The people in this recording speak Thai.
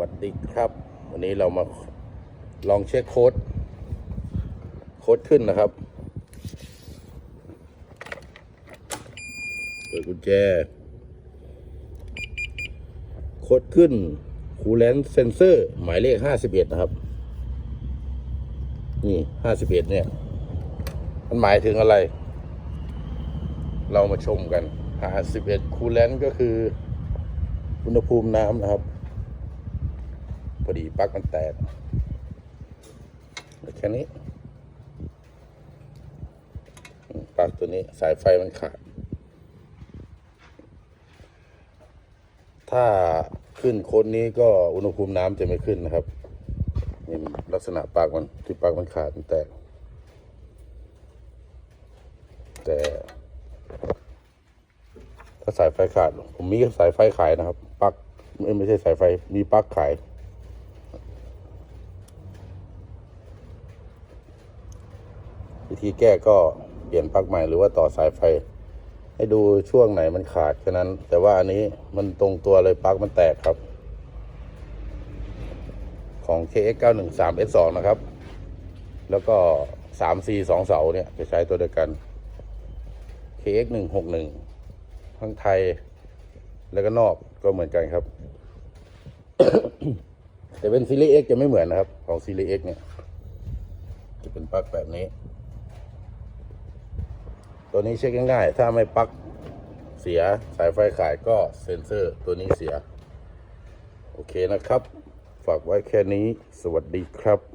วัสดีครับ วันนี้เรามาลองเช็คโค้ด โค้ดขึ้นนะครับเปิดกุญแจ โค้ดขึ้นคูลเลนเซนเซอร์ หมายเลขห้าสิบเอ็ดนะครับ นี่ห้าสิบเอ็ดเนี่ย มันหมายถึงอะไร เรามาชมกันห้าสิบเอ็ดคูลเลนก็คืออุณหภูมิน้ำนะครับ พอดีปลั๊กมันแตกแค่นี้ปลั๊กตัวนี้สายไฟมันขาด ถ้าขึ้นโค้ดนี้ก็อุณหภูมิน้ำจะไม่ขึ้นนะครับนี่ลักษณะปลั๊กมันที่ปลั๊กมันขาดมันแตก แต่ ถ้าสายไฟขาด ผมมีสายไฟขายนะครับปลั๊กไม่ไม่ใช่สายไฟมีปลั๊กขาย วิธีแก้ก็เปลี่ยนปลั๊กใหม่หรือว่าต่อสายไฟ ให้ดูช่วงไหนมันขาดแค่นั้น แต่ว่าอันนี้มันตรงตัวเลยปลั๊กมันแตกครับ ของ KX913S2 นะครับ แล้วก็ 3C 2 เสาเนี่ยจะใช้ตัวเดียวกัน KX161 ทั้งไทยแล้วก็นอกก็เหมือนกันครับ แต่เป็นซีรีส์ X จะไม่เหมือนนะครับ ของซีรีส์ X เนี่ย จะเป็นปลั๊กแบบนี้ ตัวนี้เช็คง่ายๆ ถ้าไม่ปลั๊กเสียสายไฟขาดก็เซ็นเซอร์ตัวนี้เสีย โอเคนะครับ ฝากไว้แค่นี้ สวัสดีครับ